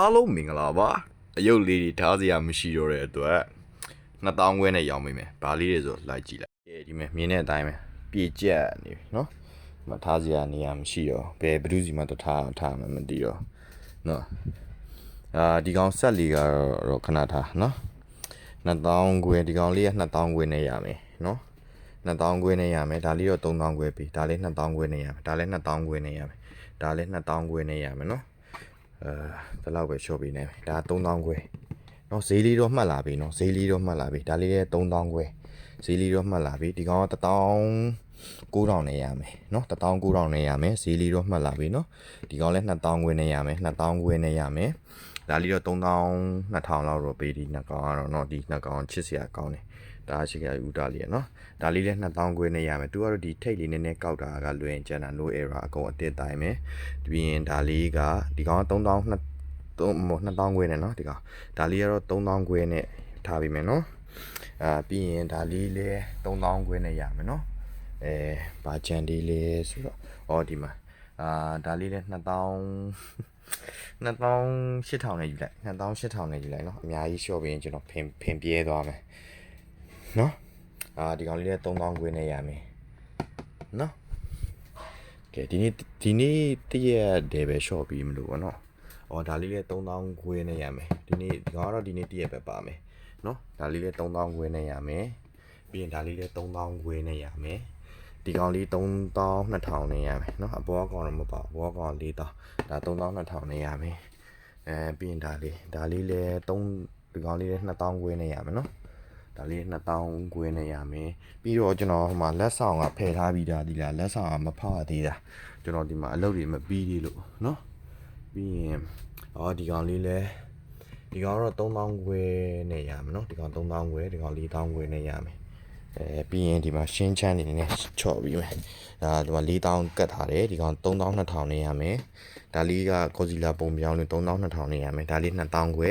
အားလုံးမင်္ဂလာပါအယုတ်လေးတွေထားစရာမရှိတော့တဲ့အတွက်2000ခွဲနဲ့ရောင်းမိမယ်ဘာလေးတွေဆိုလိုက်ကြည့်လိုက်ကဲဒီမဲ့မြင်းတဲ့အတိုင်းပဲပြေကျက်နေပြီနော်ဒီမထားစရာနေရာမရှိတော့ဘယ်ဘယ်သူစီမှတော့ထားထားမှမသိတော့နော်အာဒီကောင်ဆက်လီကတော့ခဏထားနော်2000ခွဲဒီကောင်လေးက2000ခွဲနဲ့ရမယ်နော်2000ခွဲနဲ့ရမယ်ဒါလေးတော့3000ခွဲပြီဒါလေး2000ခွဲနဲ့ရမယ်ဒါလေး2000ခွဲနဲ့ရမယ်ဒါလေး2000ခွဲနဲ့ရမယ်နော် အဲဘယ်လောက်ပဲရှော့ပေးနေပြီဒါ3000ခွဲเนาะဈေးလေးတော့မှတ်လာပြီเนาะဈေးလေးတော့မှတ်လာပြီဒါလေးလည်း3000ခွဲဈေးလေးတော့မှတ်လာပြီဒီကောင်က1000 9000နဲ့ရမယ်เนาะ1000 9000နဲ့ရမယ်ဈေးလေးတော့မှတ်လာပြီเนาะဒီကောင်လည်း2000ခွဲနဲ့ရမယ်2000ခွဲနဲ့ရမယ်ဒါလေးတော့3000 2000လောက်တော့ပေးဒီနှစ်ကောင်ကတော့เนาะဒီနှစ်ကောင်ချစ်စရာကောင်းတယ် ဒါရှိကြဥဒါလေးရနော်ဒါလေးလည်း2000ခွဲနဲ့ရမယ်သူကတော့ဒီထိတ်လေးနည်းနည်းကောက်တာကလွယ်ရင်ကျန်တာ no error အကုန်အတစ်တိုင်းပဲပြီးရင်ဒါလေးကဒီကောင်က3000 3000မဟုတ်2000ခွဲနဲ့နော်ဒီကောင်ဒါလေးကတော့3000ခွဲနဲ့ထားပြီးမယ်နော်အာပြီးရင်ဒါလေးလည်း3000ခွဲနဲ့ရမယ်နော်အဲဘာချန်ဒီလေးဆိုတော့အော်ဒီမှာအာဒါလေးလည်း2000 2000 8000နဲ့ယူလိုက်2000 8000နဲ့ယူလိုက်နော်အများကြီးရှော့ပြီးရင်ကျွန်တော်ဖင်ဖင်ပြဲသွားမယ် နော်အာဒီကောင်လေးလည်း3000ခွဲနဲ့ရမယ်နော်ကဲဒီနေ့ဒီနေ့တည့်ရက်တယ်ပဲရှော့ပြီးမလို့ဘောနော်အော်ဒါလေးလည်း3000ခွဲနဲ့ရမယ်ဒီနေ့ဒီကောင်ကတော့ဒီနေ့တည့်ရက်ပဲပါမယ်နော်ဒါလေးလည်း3000ခွဲနဲ့ရမယ်ပြီးရင်ဒါလေးလည်း3000ခွဲနဲ့ရမယ်ဒီကောင်လေး3200နဲ့ရမယ်နော်အပေါ်ကောင်တော့မပါဘူးအပေါ်ကောင်4000ဒါ3200နဲ့ရမယ်အဲပြီးရင်ဒါလေးဒါလေးလည်း3ဒီကောင်လေးလည်း2000ခွဲနဲ့ရမယ်နော် ဒါလေး2000ခွဲနဲ့ရမယ်ပြီးတော့ကျွန်တော်ဟိုမှာလက်ဆောင်ကဖယ်ထားပြီးသားဒီလားလက်ဆောင်ကမဖောက်သေးတာကျွန်တော်ဒီမှာအလုပ်တွေမပြီးသေးလို့เนาะပြီးရင်အော်ဒီကောင်လေးလဲဒီကောင်တော့3000ခွဲနဲ့ရမယ်เนาะဒီကောင်3000ခွဲဒီကောင်4000ခွဲနဲ့ရမယ်အဲပြီးရင်ဒီမှာရှင်းချမ်းနေနေချော့ပြီးမယ်ဒါဒီမှာ4000ကတ်ထားတယ်ဒီကောင်3200နဲ့ရမယ်ဒါလေးကကောစီလာပုံပြောင်းလို့3200နဲ့ရမယ်ဒါလေး2000ခွဲ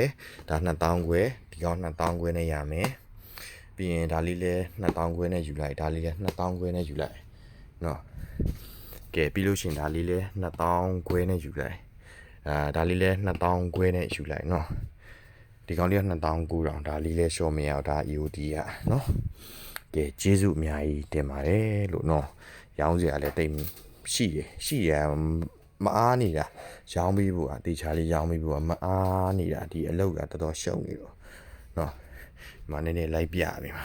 ဒါ2000ခွဲဒီကောင်2000ခွဲနဲ့ရမယ် ပြီးရင်ဒါလေးလဲ2000ခွဲနဲ့ယူလိုက်ဒါလေးလဲ2000ခွဲနဲ့ယူလိုက်နော်ကဲပြီးလို့ရှရင်ဒါလေးလဲ2000ခွဲနဲ့ယူလိုက်အာဒါလေးလဲ2000ခွဲနဲ့ယူလိုက်နော်ဒီကောင်လေးက2000ကိုတောင်ဒါလေးလဲရှော့မရအောင်ဒါ EOD อ่ะနော်ကဲကျေးဇူးအများကြီးတင်ပါတယ်လို့နော်ရောင်းစရာလည်းတိတ်ရှိရရှိရမအားနေတာရောင်းပြီးဖို့อ่ะတေချာလေးရောင်းပြီးဖို့อ่ะမအားနေတာဒီအလုပ်ကတော်တော်ရှုံနေတော့နော် ဒီမှာနည်းနည်းလိုက်ပြပြီမှာ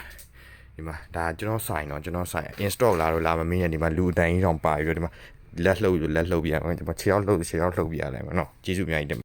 ဒီမှာဒါကျွန်တော်ဆိုင်တော့ကျွန်တော်ဆိုင် install လာတော့လာမမင်းရဒီမှာလူအတိုင်းကြီးတောင်ပါပြီးတော့ဒီမှာလက်လှုပ်လို့လက်လှုပ်ပြရအောင်ဒီမှာခြေရောက်လှုပ်ခြေရောက်လှုပ်ပြရတယ်မနော်ကျေးဇူးအများကြီးတင်